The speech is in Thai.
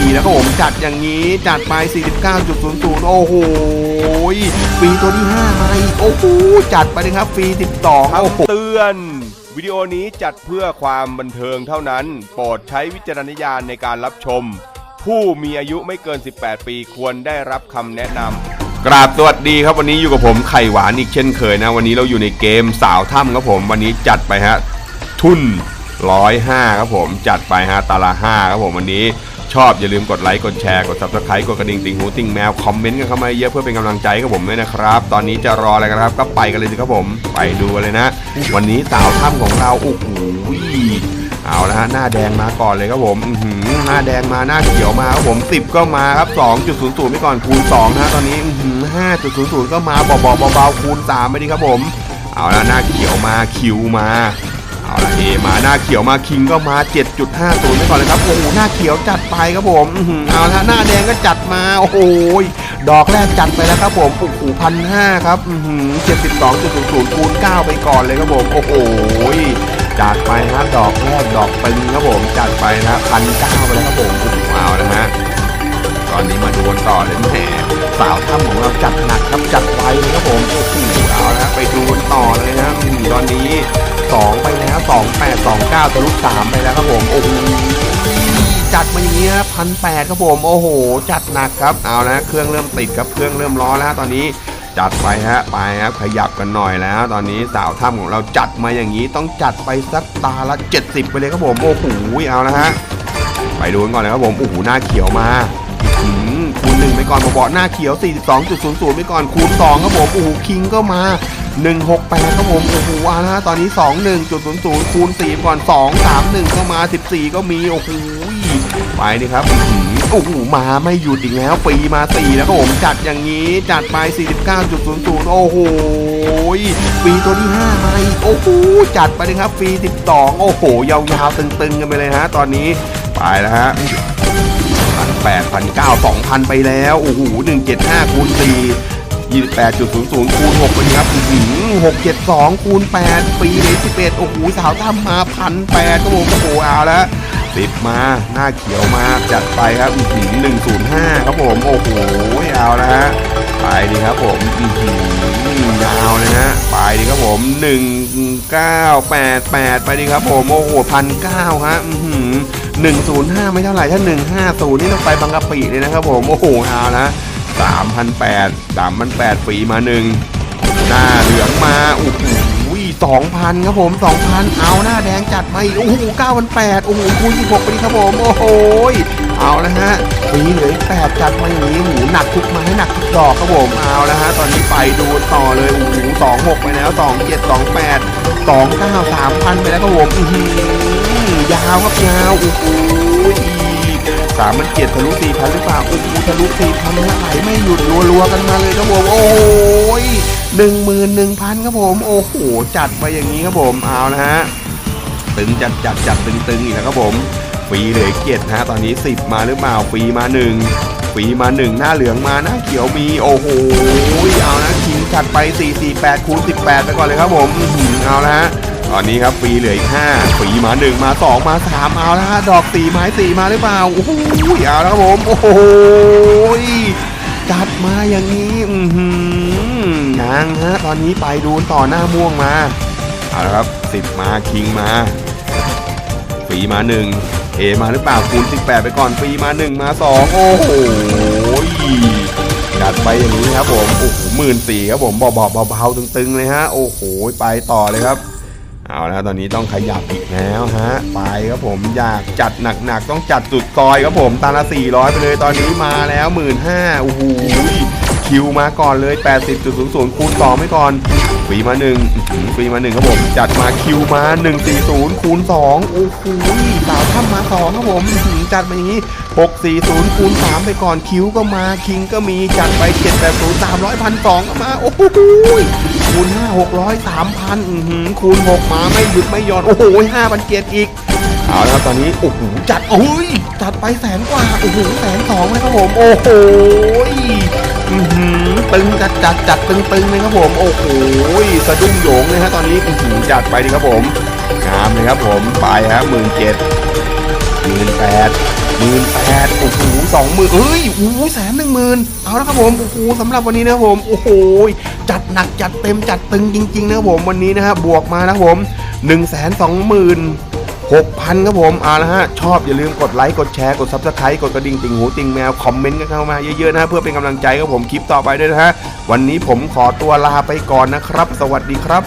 4 แล้วก็ผมจัดอย่างนี้จัดไป 49.00 โอ้โหฟรีตัวที่5มาอีกโอ้โหจัดไปเลยครับฟรี 12โอ้โหเตือน วิดีโอนี้จัดเพื่อความบันเทิงเท่านั้น โปรดใช้วิจารณญาณในการรับชม ผู้มีอายุไม่เกิน 18 ปีควรได้รับคำแนะนำกราบสวัสดีครับวันนี้อยู่กับผมไข่หวานอีกเช่นเคยนะ วันนี้เราอยู่ในเกมสาวถ้ำครับผม วันนี้จัดไปฮะทุนร้อยห้าครับผมจัดไปฮะตาละห้าครับผมวันนี้ ชอบอย่าลืมกดไลค์กดแชร์กด subscribe กดกระดิ่งติ่งหูติ่งแมวคอมเมนต์กันเข้ามาเยอะเพื่อเป็นกำลังใจกับผมด้วยนะครับ ตอนนี้จะรออะไรกันครับ ก็ไปกันเลยสิครับผมไปดูกันเลยนะ วันนี้สาวถ้ำของเราโอ้โหเอาละฮะหน้าแดงมาก่อนเลยครับผมหือหน้าแดงมาหน้าเขียวมาครับผม10ก็มาครับ2.00ไปก่อนคูณ2นะฮะตอนนี้อื้อหือ5.00ก็มาเบาๆเบาๆคูณ3ไปดีครับผม เอาละหน้าเขียวมาคิวมา เอาละเอมาหน้าเขียวมาคิงก็มา 7.50ไปก่อนเลยครับโอ้โหหน้าเขียวจัดไปครับผมเอาละหน้าแดงก็จัดมาโอ้โหดอกแรกจัดไปแล้วครับผมโอ้โหพันห้าครับอื้อหือ72.00คูณ9ไปก่อนเลยครับผมโอ้โหจัดไปฮะดอกแรกดอกตึงครับผมจัดไปนะพันเก้าไปแล้วครับผมโอ้โหเอานะฮะตอนนี้มาดูกันต่อเลยแหมสาวถ้ำของเราจัดหนักครับจัดไวเลยครับผมโอ้โหเอาละไปดูกันต่อเลยนะครับตอนนี้2ไป แล้ว2 8 2 9ทะลุ3ไปแล้วครับผมโอ้โหจัดมาอย่างนี้นะพันแปดครับผมโอ้โห จัดหนักครับเอาละเครื่องเริ่มติดครับเครื่องเริ่มร้อนแล้วตอนนี้จัดไปฮะไปครับขยับกันหน่อยแล้ว ตอนนี้สาวถ้ำของเราจัดมาอย่างนี้ต้องจัดไปสักตาละ 70 ไปเลยครับผมโอ้โหเอาละฮะไปดูกันก่อนเลยครับผมโอ้โหหน้าเขียวมาอืมคูณหนึ่งไปก่อนบอๆหน้าเขียว 42.00 ไปก่อนคูณ2ครับผมโอ้โหคิงก็มา 168ครับผมโอ้โหอ่านะฮะตอนนี้ 21.00คูณ4ก่อน 2 3 1 ก็มา 14 ก็มี โอ้โหไปนี่ครับโอ้โหมาไม่หยุดอีกแล้วปีมา 4 แล้วครับผม จัดอย่างนี้จัดไป 49.00 โอ้โหปีตัวที่ 5 มาอีก โอ้โหจัดไปเลยครับฟรี12 โอ้โห ยาวๆ ตึงๆ กันไปเลยฮะ ตอนนี้ไปแล้วฮะพันแปดพันเก้าสองพันไปแล้ว โอ้โหหนึ่งเจ็ดห้าคูณสี่ ยี่สิบแปดจุดศูนย์ศูนย์คูณหกไปดีครับหกเจ็ดสองคูณแปดปีเลยสิบเอ็ดโอ้โหสาวถ้ำมาพันแปดก็ผมโอ้โหเอาแล้วสิบมาหน้าเขียวมาจัดไปครับหนึ่งศูนย์ห้าครับผมโอ้โหเอาแล้วฮะไปดีครับผมอื้อหือยาวเลยฮะไปดีครับผมหนึ่งเก้าแปดแปดไปดีครับผมโอ้โหพันเก้าฮะอื้อหือ105ไม่เท่าไหร่ถ้า150นี่ต้องไปบางกะปิเลยนะครับผมโอ้โหเอานะ 3,800 3,800ฟรีมาหนึ่งหน้าเหลืองมาโอ้โห2,000ครับผม2,000เอาหน้าแดงจัดมาอีกโอ้โห9,800โอ้โหคูณ16ไปดิครับผมโอ้โหเอาละฮะฟรีเหลืออีก8จัดมาอย่างนี้หมูหนักทุกไม้หนักทุกดอกครับผมเอาละฮะตอนนี้ไปดูต่อเลยโอ้โห26ไปแล้ว27 28 29 3,000ไปแล้วครับผมอื้อหือยาวครับยาวโอ้โห สามมันเจ็ดทะลุสี่พันหรือเปล่าโอ้โหทะลุสี่พันแล้วไหลไม่หยุดรัวๆกันมาเลยครับผมโอ้ยหนึ่งหมื่นหนึ่งพันครับผม โอ้โห จัดไปอย่างนี้ครับผมเอานะฮะตึงจัดจัดจัดตึงตึงอีกแล้วครับผมฟรีเหลือเจ็ดนะฮะตอนนี้สิบมาหรือเปล่าฟรีมาหนึ่งฟรีมาหนึ่งหน้าเหลืองมาหน้าเขียวมีโอ้โหเอานะคิงจัดไป4 4 8คูณ18 ไปก่อนเลยครับผมเอาละฮะ ตอนนี้ครับฟรีเหลืออีกห้าฟรีมาหนึ่งมาสองมาสามเอาละฮะดอกสี่ไม้สี่มาหรือเปล่าโอ้โหเอาแล้วครับผมโอ้โหจัดมาอย่างนี้อือหือยังฮะตอนนี้ไปดูต่อหน้าม่วงมาเอาละครับสิบมาคิงมาฟรีมาหนึ่งเอมาหรือเปล่าคูณ18 ไปก่อนฟรีมาหนึ่งมาสองโอ้โหจัดไปอย่างนี้ครับผมโอ้โหหมื่นสี่ครับผมเบาๆเบาๆตึงๆเลยฮะโอ้โหไปต่อเลยครับ เอาละตอนนี้ต้องขยับอีกแล้วฮะ ไปครับผมอยากจัดหนักๆ ต้องจัดสุดซอยครับผมตาละ400 ไปเลยตอนนี้มาแล้ว 1 5ื่นโอ้โห คิวมาก่อนเลย 80.00 คูณ2ไม่ก่อนฟรีมา1ฟรีมา1ครับผม จัดมาคิวมา 140 คูณ 2 โอ้โหสาวถ้ำมา 2 ครับผม จัดมาอย่างนี้ 640 คูณ 3 ไปก่อนคิวก็มาคิงก็มี จัดไป 780 300พันสองก็มา โอ้โหคูณห้าหกร้อยสามพันคูณหกมาไม่หยุดไม่หย่อน โอ้โหห้าพันเจ็ดอีก เอาละครับตอนนี้โอ้โหจัดโอ้ยจัดไปแสนกว่าโอ้โหแสนสองเลยครับผม โอ้โหอือหือตึงจัดจัดจัดตึงตึงเลยครับผม โอ้โหสะดุ้งโหยงเลยฮะตอนนี้อื้อหือจัดไปดีครับผมงามเลยครับผมไปฮะหมื่นเจ็ดหมื่นแปดหมื่นแปดโอ้โหสองหมื่นเอ้ยโอ้โหแสนหนึ่งหมื่นเอาละครับผมโอ้โหสำหรับวันนี้นะครับผมโอ้โหจัดหนักจัดเต็มจัดตึงจริงๆนะครับผมวันนี้นะฮะบวกมานะครับผม1นึ่งแสนสองหมื่น หกพันครับผมเอาละฮะ ชอบอย่าลืมกดไลค์ กดแชร์ กดซับสไครต์กดกระดิ่งติ่งหูติ่งแมว คอมเมนต์กันเข้ามาเยอะๆนะฮะเพื่อเป็นกำลังใจกับผมคลิปต่อไปด้วยนะฮะ วันนี้ผมขอตัวลาไปก่อนนะครับ สวัสดีครับ